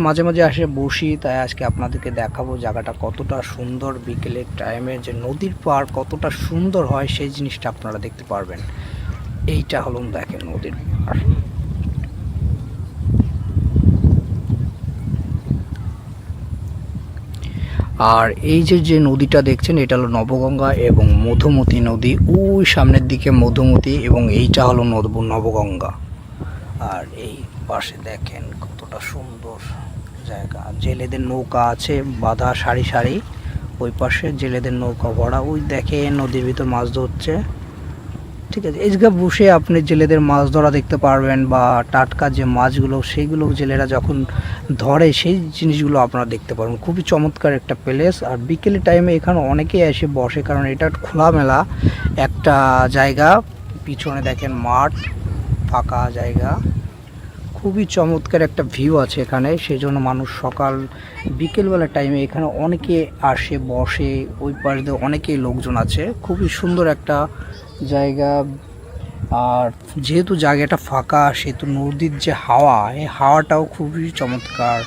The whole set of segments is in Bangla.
মাঝে মাঝে আসে বসি, তাই আজকে আপনাদেরকে দেখাবো জায়গাটা কতটা সুন্দর। বিকেলের টাইমে যে নদীর পার কতটা সুন্দর হয়, সেই জিনিসটা আপনারা দেখতে পারবেন। এইটা হলো দেখেন নদীর পার। আর এই যে যে নদীটা দেখছেন, এটা হলো নবগঙ্গা এবং মধুমতি নদী। ওই সামনের দিকে মধুমতি এবং এইটা হলো নব- নবগঙ্গা। আর এই পাশে দেখেন কতটা সুন্দর। জায়গা। জেলেদের নৌকা আছে, বাঁধা সারি সারি। ওই পাশে জেলেদের নৌকা ভরা। ওই দেখে নদীর ভিতর মাছ ধরছে। ঠিক আছে জায়গায় বসে আপনি জেলেদের মাছ ধরা দেখতে পারবেন বা টাটকা যে মাছগুলো, সেইগুলো জেলেরা যখন ধরে, সেই জিনিসগুলো আপনারা দেখতে পারবেন। খুবই চমৎকার একটা প্লেস আর বিকেলের টাইমে এখানে অনেকেই এসে বসে, কারণ এটা খোলামেলা একটা জায়গা। পিছনে দেখেন মাঠ, ফাঁকা জায়গা। খুবই চমৎকার একটা ভিউ আছে এখানে সেই জন্য মানুষ সকাল, বিকেলবেলার টাইমে এখানে অনেকে আসে, বসে, ওই পাশ দিয়ে অনেকেই লোকজন আছে। খুবই সুন্দর একটা জায়গা। আর যেহেতু জায়গাটা ফাঁকা, সেহেতু নদীর যে হাওয়া, এই হাওয়াটাও খুবই চমৎকার।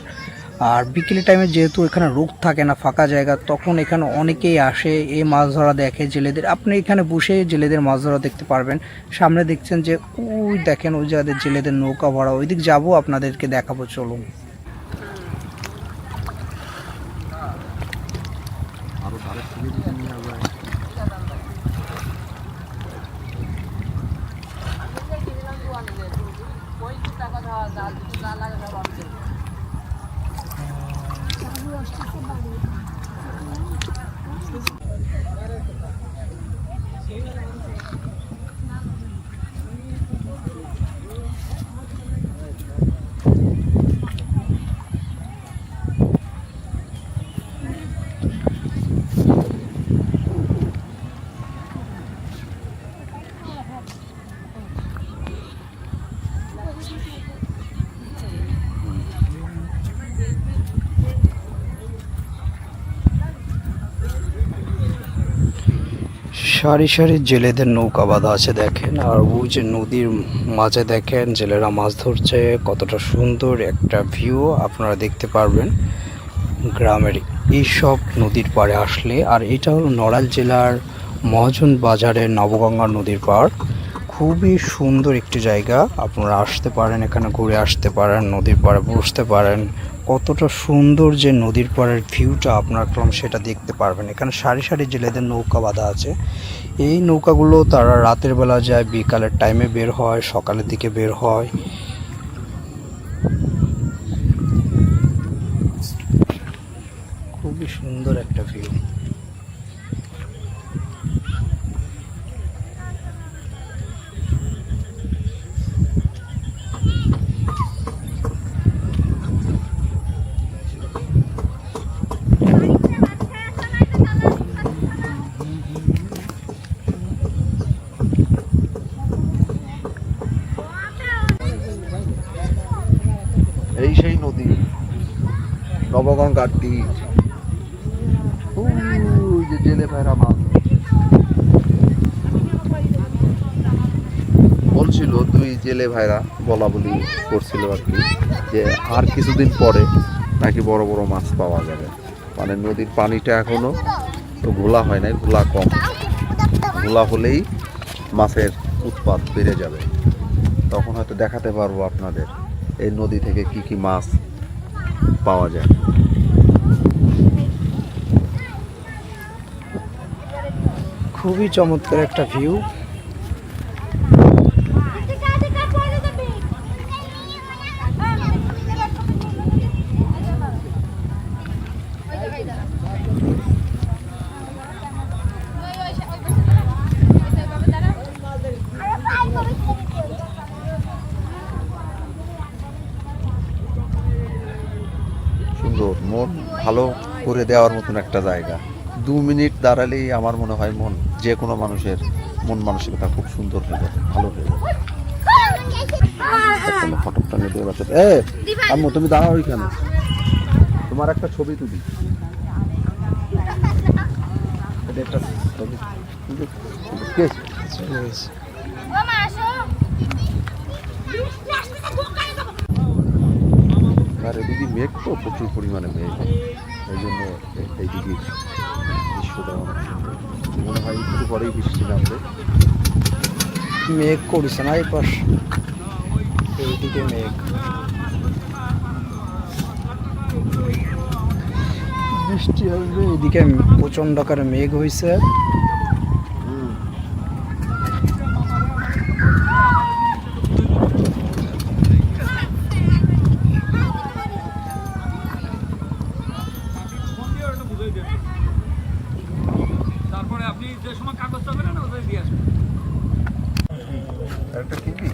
আর বিকেলের টাইমে যেহেতু এখানে রোগ থাকে না ফাঁকা জায়গা, তখন এখানে অনেকেই আসে, এই মাছ ধরা দেখে জেলেদের। আপনি এখানে বসে জেলেদের মাছ ধরা দেখতে পারবেন। সামনে দেখছেন যে, ওই দেখেন, ওই জায়গাদের জেলেদের নৌকা ভরা ওই দিক যাব, আপনাদেরকে দেখাবো, চলুন। Thank you. সারি সারি জেলেদের নৌকা বাঁধা আছে দেখেন, আর ওই যে নদীর মাঝে দেখেন জেলেরা মাছ ধরছে, কতটা সুন্দর একটা ভিউ আপনারা দেখতে পারবেন গ্রামের এইসব নদীর পাড়ে আসলে। আর এটা হলো নড়াইল জেলার মহাজন বাজারের নবগঙ্গা নদীর পাড়। খুবই সুন্দর একটি জায়গা, আপনারা আসতে পারেন এখানে, ঘুরে আসতে পারেন, নদীর পাড়ে বসতে পারেন। কতটা সুন্দর যে নদীর পাড়ের ভিউটা আপনার ক্রম সেটা দেখতে পারবেন। এখানে সারি সারি জেলেদের নৌকা বাঁধা আছে। এই নৌকাগুলো তারা রাতের বেলা যায়, বিকালের টাইমে বের হয়, সকালের দিকে বের হয়। খুবই সুন্দর একটা ভিউ এই সেই নদী। নবগঙ্গার তীর। যে জেলে ভাইরা মাছ। বলছিল দুই জেলে ভাইরা বলা বলি করছিল আর কি, যে আর কিছুদিন পরে নাকি বড় বড় মাছ পাওয়া যাবে। মানে নদীর পানিটা এখনও তো ঘোলা হয় নাই, ঘোলা কম। ঘোলা হলেই মাছের উৎপাদ বেড়ে যাবে। তখন হয়তো দেখাতে পারব আপনাদের। এই নদী থেকে কি কি মাছ পাওয়া যায়? খুবই চমৎকার একটা ভিউ। সুন্দর মন ভালো করে দেওয়ার মতন একটা জায়গা। দু মিনিট দাঁড়ালেই আমার মনে হয় মন যে কোনো মানুষের মন মানসিকতা খুব সুন্দর হয়ে যাবে ভালো হয়ে যাবে। ফটোটা নিতে পারছ এ আম্মু তুমি দাঁড়াও ওইখানে তোমার একটা ছবি তুলি। একটা ছবি কে চলে গেছে। Mama, আসো। আর এদিকে মেঘ তো প্রচুর পরিমাণে মেঘ এই জন্য এ- এইদিকে দৃশ্যটা মনে হয় একটু পরেই বৃষ্টি নামবে। মেঘ করেছে না এই পাশ এইদিকে মেঘ। বৃষ্টি আসবে এদিকে প্রচণ্ড আকারে মেঘ হয়েছে আপনি যে সময় কাগজ পাবেন না ওদের দিয়ে আসবেন। একটা কিনবি?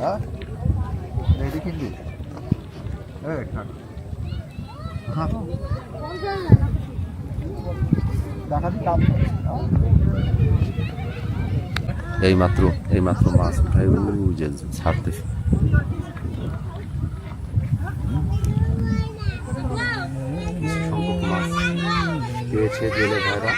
হ্যাঁ? কিনবি। হ্যাঁ। এই মাত্র এই মাত্র মাছ উঠাই যে ছাড়তেছে। সংখ্যক পেয়েছে জেলে ভাইরা।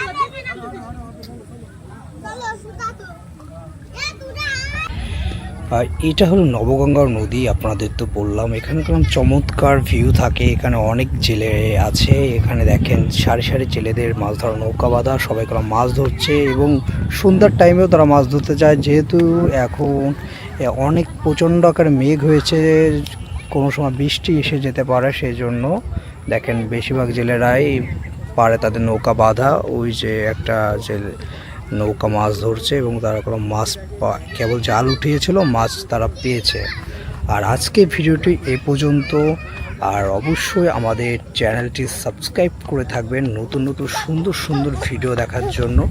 আর এটা হলো নবগঙ্গার নদী, আপনাদের তো বললাম। এখানে কেমন চমৎকার ভিউ থাকে, এখানে অনেক জেলে আছে। এখানে দেখেন সারি সারি জেলেদের মাছ ধরা, নৌকা বাঁধা, সবাই করে মাছ ধরছে এবং সন্ধ্যার টাইমেও তারা মাছ ধরতে যায়। যেহেতু এখন অনেক প্রচণ্ড আকারে মেঘ হয়েছে, কোনো সময় বৃষ্টি এসে যেতে পারে সেই জন্য দেখেন বেশিরভাগ জেলেরাই পারে তাদের নৌকা বাঁধা। ওই যে একটা যে নৌকা মাছ ধরছে এবং তারা কোনো মাছ কেবল জাল উঠিয়েছিল, মাছ তারা পেয়েছে। আর আজকে ভিডিওটি এ পর্যন্ত। আর অবশ্যই আমাদের চ্যানেলটি সাবস্ক্রাইব করে থাকবেন নতুন নতুন সুন্দর সুন্দর ভিডিও দেখার জন্য।